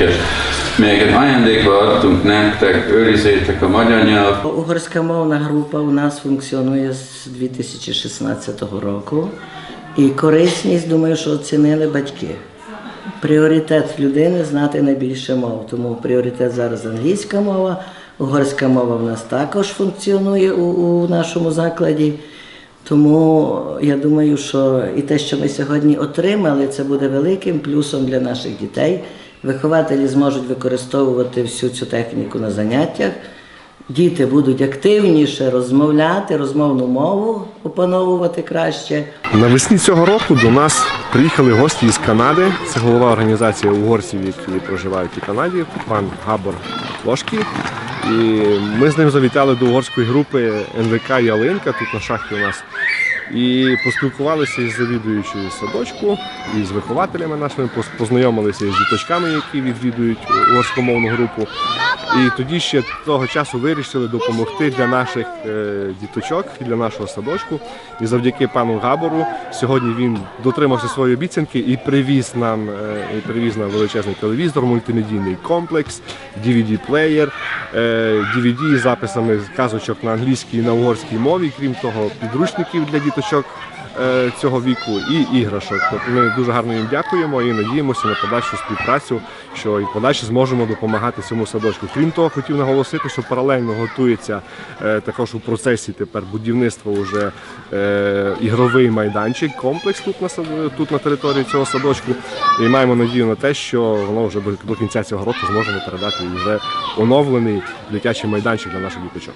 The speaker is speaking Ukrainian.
és melyeket ajándékba adtunk nektek, Угорська мовна група у нас функціонує з 2016 року. І корисність, думаю, що оцінили батьки. Пріоритет людини знати найбільше мов. Тому пріоритет зараз англійська мова, угорська мова в нас також функціонує у, у нашому закладі. Тому я думаю, що і те, що ми сьогодні отримали, це буде великим плюсом для наших дітей. Вихователі зможуть використовувати всю цю техніку на заняттях. Діти будуть активніше розмовляти, розмовну мову опановувати краще. Навесні цього року до нас приїхали гості із Канади. Це голова організації угорців, які проживають у Канаді, пан Габор Лошкі. І ми з ним завітали до угорської групи НВК Ялинка тут на шахті у нас. І поспілкувалися із завідуючою садочку, і з вихователями нашими, познайомилися із діточками, які відвідують угорськомовну групу. І тоді ще того часу вирішили допомогти для наших е, діточок для нашого садочку. І завдяки пану Габору сьогодні він дотримався своєї обіцянки і привіз нам е, і привіз нам величезний телевізор, мультимедійний комплекс, DVD-плеєр, е, DVD з записами казочок на англійській і на угорській мові, крім того, підручників для діточок е, цього віку і іграшок. Тобто ми дуже гарно їм дякуємо і надіємося на подальшу співпрацю, що і подальше зможемо допомагати цьому садочку. Крім того, хотів наголосити, що паралельно готується е, також у процесі тепер будівництво уже е, ігровий майданчик, комплекс тут на тут на території цього садочку. І маємо надію на те, що воно вже до кінця цього року зможемо передати вже оновлений дитячий майданчик для наших діточок.